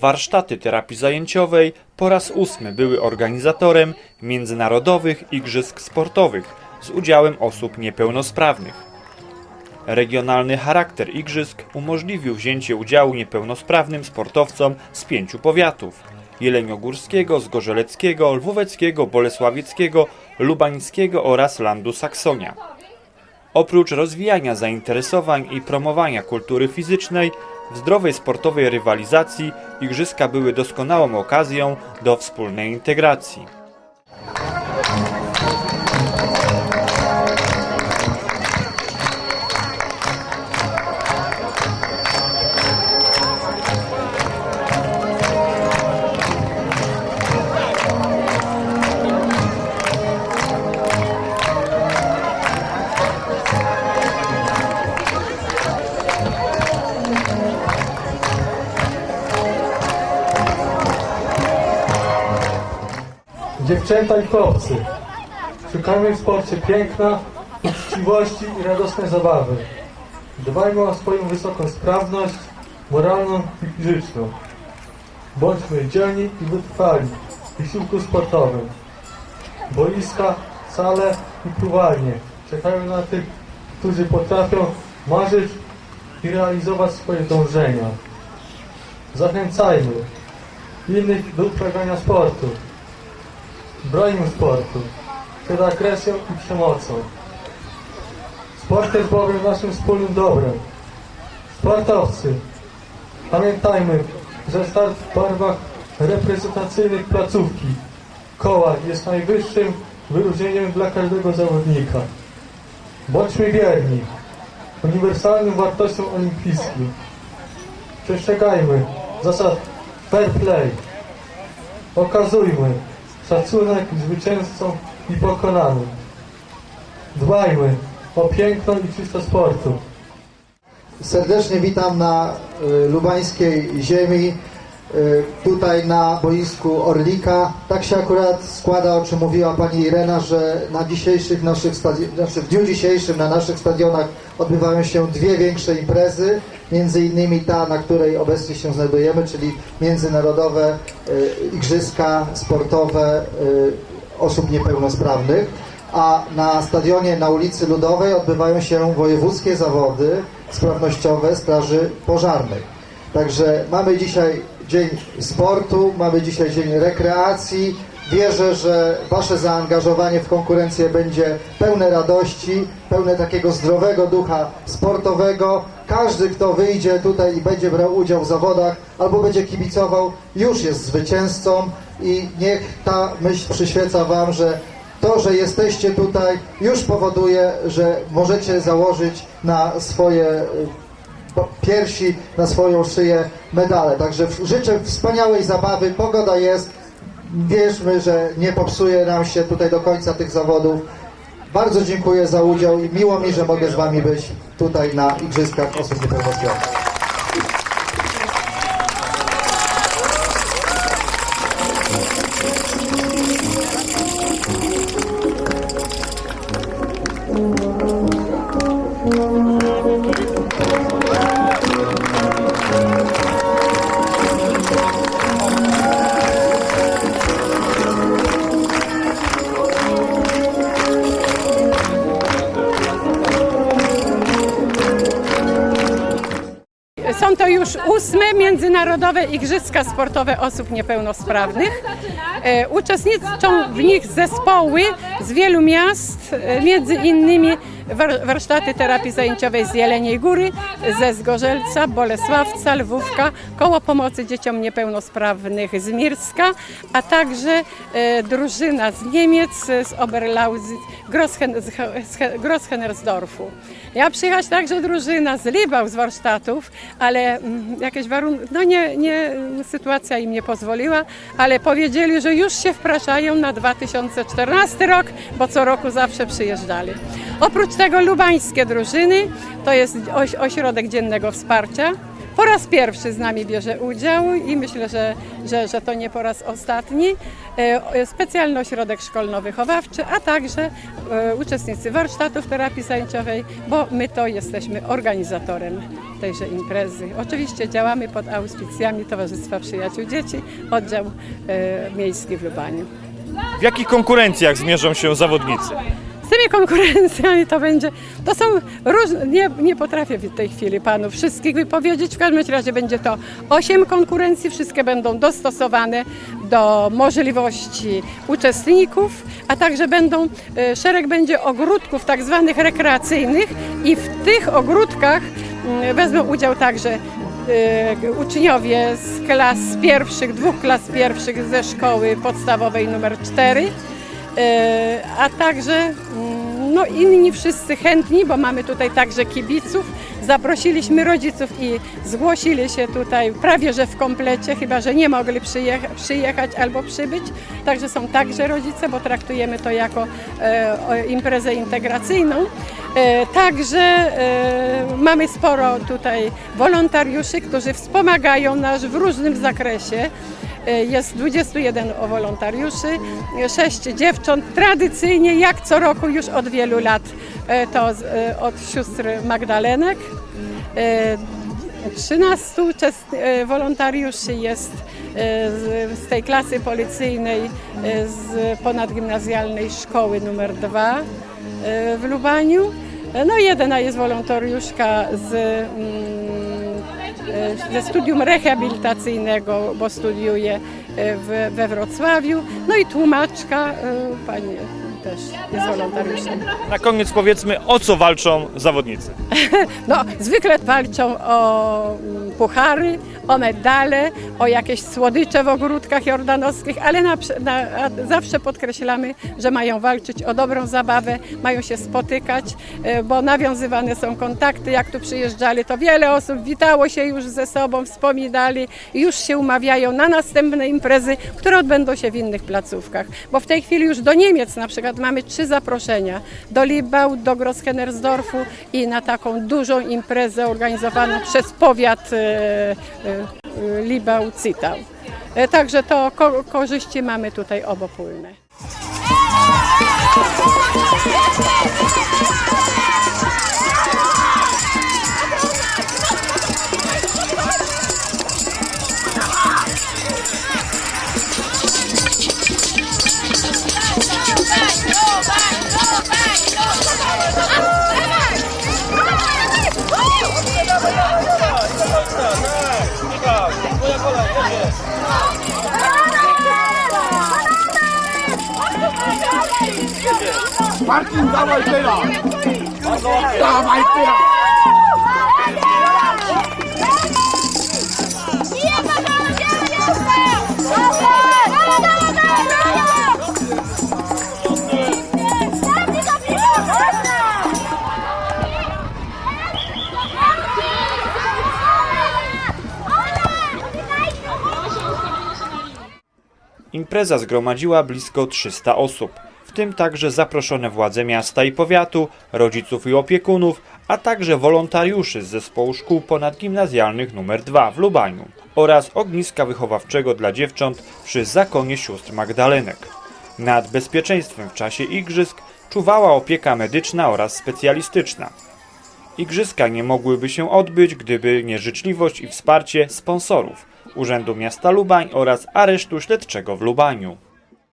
Warsztaty terapii zajęciowej po raz ósmy były organizatorem międzynarodowych igrzysk sportowych z udziałem osób niepełnosprawnych. Regionalny charakter igrzysk umożliwił wzięcie udziału niepełnosprawnym sportowcom z pięciu powiatów: jeleniogórskiego, zgorzeleckiego, lwóweckiego, bolesławieckiego, lubańskiego oraz landu Saksonia. Oprócz rozwijania zainteresowań i promowania kultury fizycznej, w zdrowej sportowej rywalizacji igrzyska były doskonałą okazją do wspólnej integracji. Dziewczęta i chłopcy, szukajmy w sporcie piękna, uczciwości i radosnej zabawy. Dbajmy o swoją wysoką sprawność moralną i fizyczną. Bądźmy dzielni i wytrwali w wysiłku sportowym. Boiska, sale i pływalnie czekają na tych, którzy potrafią marzyć i realizować swoje dążenia. Zachęcajmy innych do uprawiania sportu. Brońmy sportu przed agresją i przemocą. Sport jest bowiem naszym wspólnym dobrem. Sportowcy, pamiętajmy, że start w barwach reprezentacyjnych placówki koła jest najwyższym wyróżnieniem dla każdego zawodnika. Bądźmy wierni uniwersalnym wartościom olimpijskim. Przestrzegajmy zasad fair play. Okazujmy szacunek zwycięzcom i pokonanym. Dbajmy o piękno i czysto sportu. Serdecznie witam na y, lubańskiej ziemi, y, tutaj na boisku Orlika. Tak się akurat składa, o czym mówiła pani Irena, że na dzisiejszych naszych znaczy w dniu dzisiejszym na naszych stadionach odbywają się dwie większe imprezy, między innymi ta, na której obecnie się znajdujemy, czyli międzynarodowe y, igrzyska sportowe y, osób niepełnosprawnych a na stadionie na ulicy Ludowej odbywają się wojewódzkie zawody sprawnościowe Straży Pożarnych. Także mamy dzisiaj dzień sportu, mamy dzisiaj dzień rekreacji. Wierzę, że Wasze zaangażowanie w konkurencję będzie pełne radości, pełne takiego zdrowego ducha sportowego. Każdy, kto wyjdzie tutaj i będzie brał udział w zawodach albo będzie kibicował, już jest zwycięzcą i niech ta myśl przyświeca Wam, że to, że jesteście tutaj, już powoduje, że możecie założyć na swoje y, piersi, na swoją szyję medale. Także życzę wspaniałej zabawy. Pogoda jest. Wierzmy, że nie popsuje nam się tutaj do końca tych zawodów. Bardzo dziękuję za udział i miło mi, że mogę z Wami być tutaj na Igrzyskach Osób Niepełnosprawnych. Międzynarodowe Igrzyska Sportowe Osób Niepełnosprawnych. E, Uczestniczą w nich zespoły z wielu miast, e, między innymi warsztaty terapii zajęciowej z Jeleniej Góry, ze Zgorzelca, Bolesławca, Lwówka, Koło Pomocy Dzieciom Niepełnosprawnych z Mirska, a także e, drużyna z Niemiec, z Oberlausitz, Groschen, z He- z He- Grosschenersdorfu. Ja przyjechać także drużyna z Libał z warsztatów, ale mm, jakieś warunki, no nie, nie, sytuacja im nie pozwoliła, ale powiedzieli, że już się wpraszają na 2014 rok, bo co roku zawsze przyjeżdżali. Oprócz tego lubańskie drużyny, to jest oś, ośrodek dziennego wsparcia. Po raz pierwszy z nami bierze udział i myślę, że, że, że to nie po raz ostatni. E, Specjalny ośrodek szkolno-wychowawczy, a także e, uczestnicy warsztatów terapii zajęciowej, bo my to jesteśmy organizatorem. tejże imprezy. Oczywiście działamy pod auspicjami Towarzystwa Przyjaciół Dzieci, oddział e, miejski w Lubaniu. W jakich konkurencjach zmierzą się zawodnicy? Tymi konkurencjami to będzie, to są różne, nie, nie potrafię w tej chwili panu wszystkich wypowiedzieć, w każdym razie będzie to osiem konkurencji, wszystkie będą dostosowane do możliwości uczestników, a także będą, e, szereg będzie ogródków tak zwanych rekreacyjnych i w tych ogródkach mm, wezmą udział także e, uczniowie z klas pierwszych, dwóch klas pierwszych ze szkoły podstawowej numer 4 E, a także mm, no, inni wszyscy chętni, bo mamy tutaj także kibiców. Zaprosiliśmy rodziców i zgłosili się tutaj prawie że w komplecie, chyba że nie mogli przyjecha- przyjechać albo przybyć. Także są także rodzice, bo traktujemy to jako e, imprezę integracyjną. E, także e, mamy sporo tutaj wolontariuszy, którzy wspomagają nas w różnym zakresie. E, Jest 21 wolontariuszy, 6 dziewcząt. Tradycyjnie, jak co roku już od wielu lat, e, to e, od sióstr Magdalenek. E, 13 uczest- e, wolontariuszy jest z, tej klasy policyjnej z ponadgimnazjalnej szkoły numer 2 e, w Lubaniu. No jedna jest wolontariuszka z mm, ze studium rehabilitacyjnego, bo studiuje e, w, we Wrocławiu. No i tłumaczka, e, pani też jest wolontariuszem. Na koniec powiedzmy, o co walczą zawodnicy. No, zwykle walczą o mm, puchary, o medale, o jakieś słodycze w ogródkach jordanowskich, ale na, na, a zawsze podkreślamy, że mają walczyć o dobrą zabawę, mają się spotykać, e, bo nawiązywane są kontakty. Jak tu przyjeżdżali, to wiele osób witało się już ze sobą, wspominali i już się umawiają na następne imprezy, które odbędą się w innych placówkach. Bo w tej chwili już do Niemiec na przykład mamy trzy zaproszenia. Do Libau, do Grosskennersdorfu i na taką dużą imprezę organizowaną przez powiat e, e, Libau-Citał. E, Także to ko- korzyści mamy tutaj obopólne. Marcin, dawaj teraz! Dawaj teraz! Impreza zgromadziła blisko 300 osób, w tym także zaproszone władze miasta i powiatu, rodziców i opiekunów, a także wolontariuszy z zespołu szkół ponadgimnazjalnych nr 2 w Lubaniu oraz ogniska wychowawczego dla dziewcząt przy zakonie sióstr Magdalenek. Nad bezpieczeństwem w czasie igrzysk czuwała opieka medyczna oraz specjalistyczna. Igrzyska nie mogłyby się odbyć, gdyby nie życzliwość i wsparcie sponsorów Urzędu Miasta Lubań oraz Aresztu Śledczego w Lubaniu.